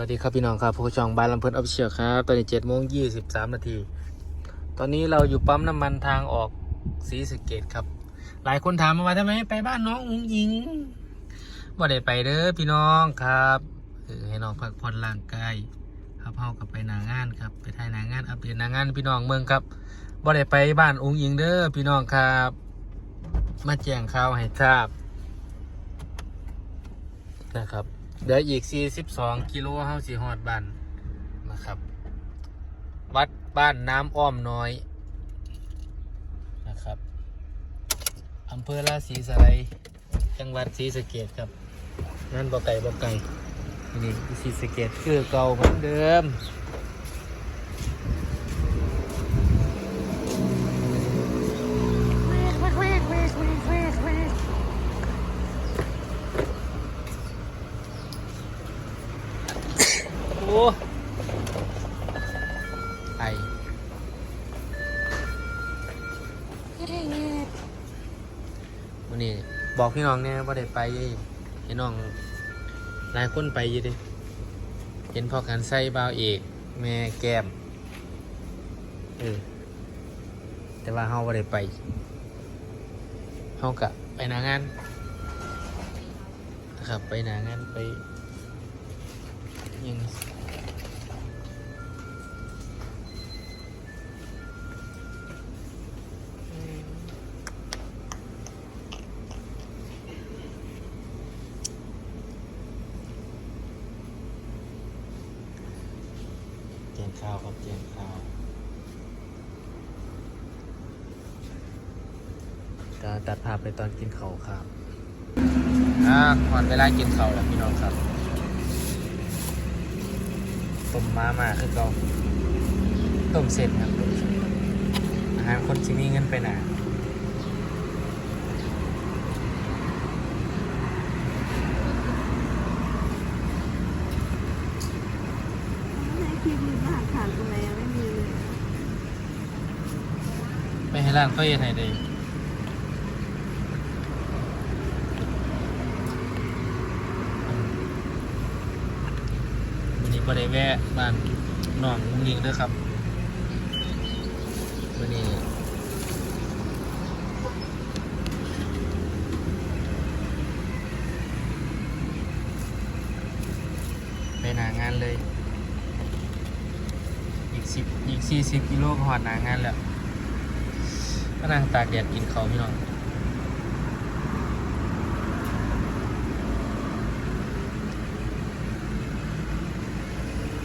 วัสดีครับพี่น้องครับผู้ชองบ้านลำเพลินออฟเชียครับ ตอนนี้เจ็ดโมงยี่สิบสามนาที ตอนนี้เราอยู่ปั๊มน้ำมันทางออกศรีสเกดครับ หลายคนถามมาว่าทำไมไปบ้านน้องอุ้งยิงว่ได้ไปเด้อพี่น้องครับเออให้น้องพักผ่อนร่างกายครับเฮากับไปนางานครับ ไปถ่ายนางานอัปเดตนางานพี่น้องเมืองครับว่ได้ไปบ้านอุ้งยิงเด้อพี่น้องครับ มาแจ้งข่าวให้ทราบนะครับ เดี๋ยวอีก 42 กิโลเฮาสิฮอดบ้านนะครับ วัดบ้านน้ำอ้อมน้อยนะครับอำเภอราศีสไลจังหวัดศรีสะเกดครับนั่นบ่ไก่บ่ไก่นี่ศรีสะเกดคือเก่าเหมือนเดิม โอ้ไอวันนี้บอกพี่น้องเนี่ยว่าได้ไปเห็นน้องหลายคนไปอยี่ดิเห็นพอกันใส่บาวเอกแม่แก้มเออแต่ว่าเฮาว่าได้ไปเฮากะไปหนางานนะครับไปหนางานไปยัง เจียงข้าวครับเจียงข้าวก็ตัดภาพไปตอนกินข้าวครับอ่าก่อนเวลากินข้าวแล้วพี่น้องครับต้มมาม่าคือเกาต้มเสร็จครับต้มเสร็จอาหารคนที่มีเงินไปหนาในคลิปนี้ก็หาขาดตรงไหนยังไม่มีเลยไม่ให้ร้านเขาเย็นให้ได้วันนี้ก็ได้แวะบ้านน้องลุงยิงด้วยครับวันนี้ไปหนางานเลย อีก สิบอีกสี่สิบกิโลก็หอดหนางานแล้วก็นั่งตากแดดกินเขาพี่น้อง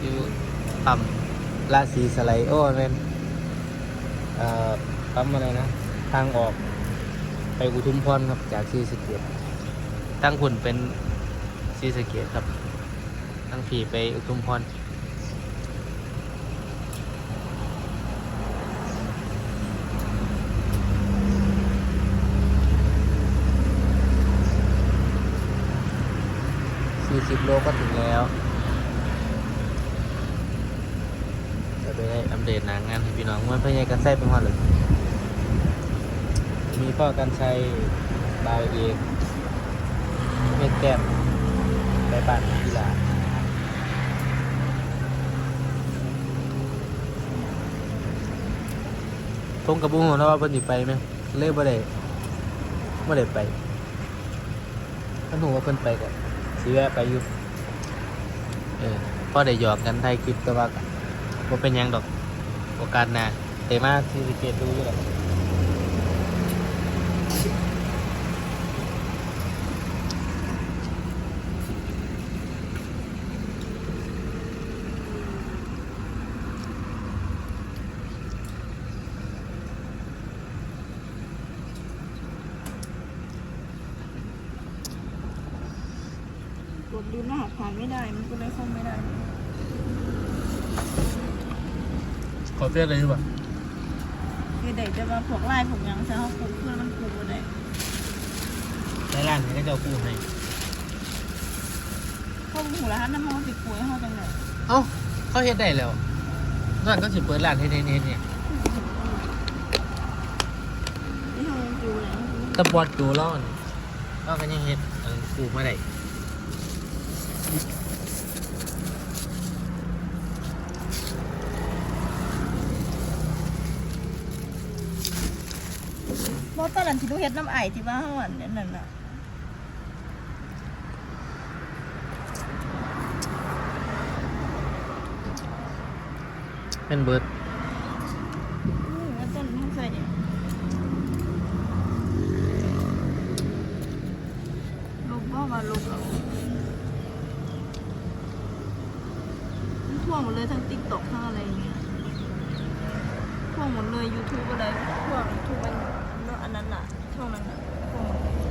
อยู่ปั๊มราศีสไลโอเป็นเอ่อปั๊มอะไรนะ ทางออกไปอุทุมพรครับ จากซีสเกตตั้งหุ่นเป็นซีสเกตครับ ตั้งผีไปอุทุมพร 40 โลก็ถึงแล้วจะไปได้อัปเดตหนางงานให้พี่น้องมันพยายกันใส่เป็นว่าเลยมีพ่อกันใชัยบาวเอกเม็ดแก้มไปบ้านกีฬาทงกับบุ้งของเราว่าเพิ่นสิไปไหมเล่บ่ได้บ่ได้ไปท่าหนูว่าเพิ่นไปกันสิแวะไปอยู่ เออพอได้หยอกกันไทยคลิปแต่ว่าก็เป็นหยังดอกโอกาสหน้าเตมาที่สิเกตดูอยู่หรอก ดดูรหัสผ่านไม่ได้ มันก็เลยเข้าไม่ได้ ขอเสื้อเลยดีกว่าคือเด็กจะมาพวกไล่ผมยังใช้ห้องคุมเครื่องมันคุมบ่ได้ในร้านนี้ก็จะเอากู้ให้ เข้าหูแล้วฮะน้ำมันติดปุ๋ยเข้าจังเลยเอ้า เขาเฮ็ดได้แล้วร้านก็สิเปิดร้านเฮ็ดเฮ็ดเฮ็ดเนี่ยที่เขาดูเลยแตะบอดดูแล้วนี่เราก็ยังเฮ็ดเออกู้มาได้ ราะตอนนั้นที่ดูเฮ็ดน้ำไอที่ว่าเฮาอันนั้นน่ะเป็นเบิร์ด อืมแล้วตอนนั้นใส่เนี่ยลบบ่มาลบเอามันท่วงหมดเลยทั้ง TikTok ทั้งอะไรอย่างเงี้ยท่วงหมดเลย YouTube อะไรท่วงทุกอันเนอะอันนั้นน่ะ ช่องนั้นน่ะท่วงหมดเลย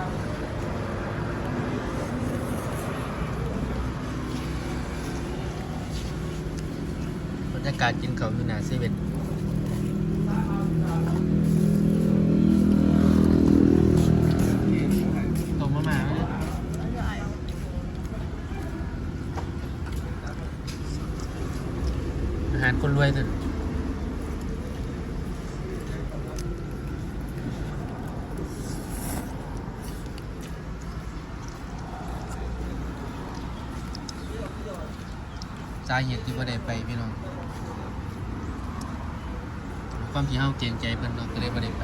บ รรยากาศกินเขาอยู่หนาเซเว่นตรงมามาอาหารคนรวยสุดสาเหตุที่ว่าได้ไปพี่น้อง ความที่เฮาเกรงใจเพิ่นเนาะก็เลยบ่ได้ไป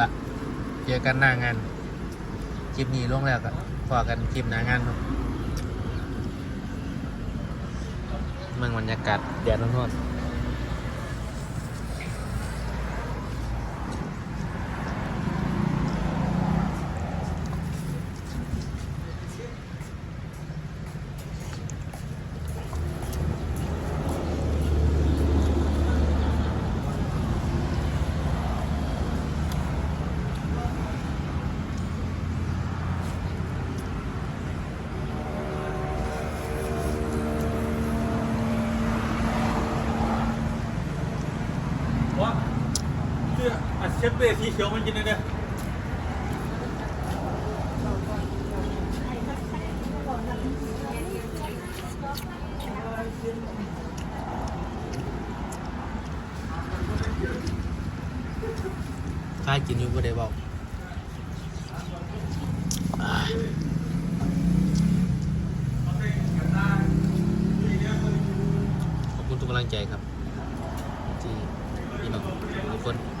ละเจอกันหน้างานคลิปนี้ลงแล้วก็พอกันคลิปหน้างานครับเมืองบรรยากาศแดดร้อนๆ เสื้ออัดเชฟเบสสีเขียวมันกินได้เนี่ยใครกินอยู่ก็ได้บอกอ่าขอบคุณทุกกำลังใจครับ ที่พี่น้องทุก คน